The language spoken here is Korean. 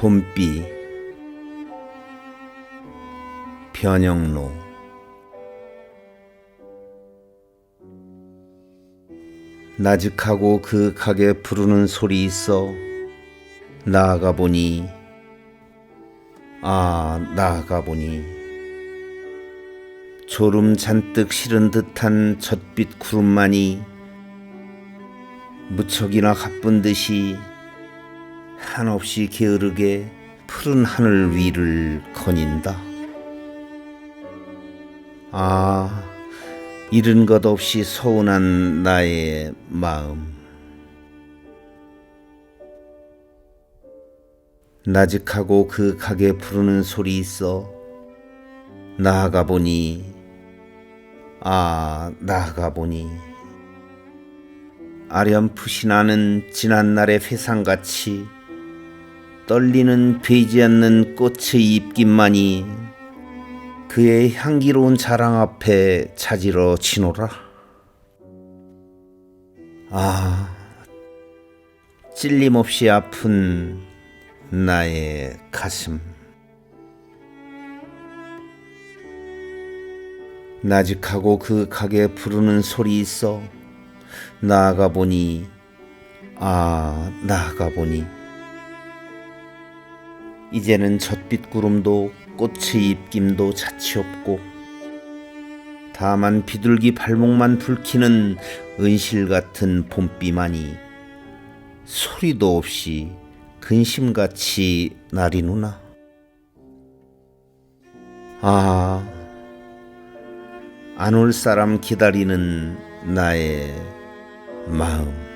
봄비 변영로. 나직하고 그 가게 부르는 소리 있어 나아가 보니. 아 나아가 보니. 졸음 잔뜩 실은 듯한 젖빛 구름만이 무척이나 가쁜 듯이 한없이 게으르게 푸른 하늘 위를 거닌다. 아, 잃은 것 없이 서운한 나의 마음. 나직하고 그 가게 부르는 소리 있어 나아가 보니 아 나아가 보니 아련풋이 나는 지난날의 회상같이 떨리는 베이지 않는 꽃의 입김만이 그의 향기로운 자랑 앞에 자지러 지노라. 아, 찔림없이 아픈 나의 가슴. 나직하고 그 가게 부르는 소리 있어 나아가 보니 아 나아가 보니 이제는 젖빛 구름도 꽃의 입김도 자취 없고 다만 비둘기 발목만 붉히는 은실 같은 봄비만이 소리도 없이 근심같이 나리누나 아, 안 올 사람 기다리는 나의 마음.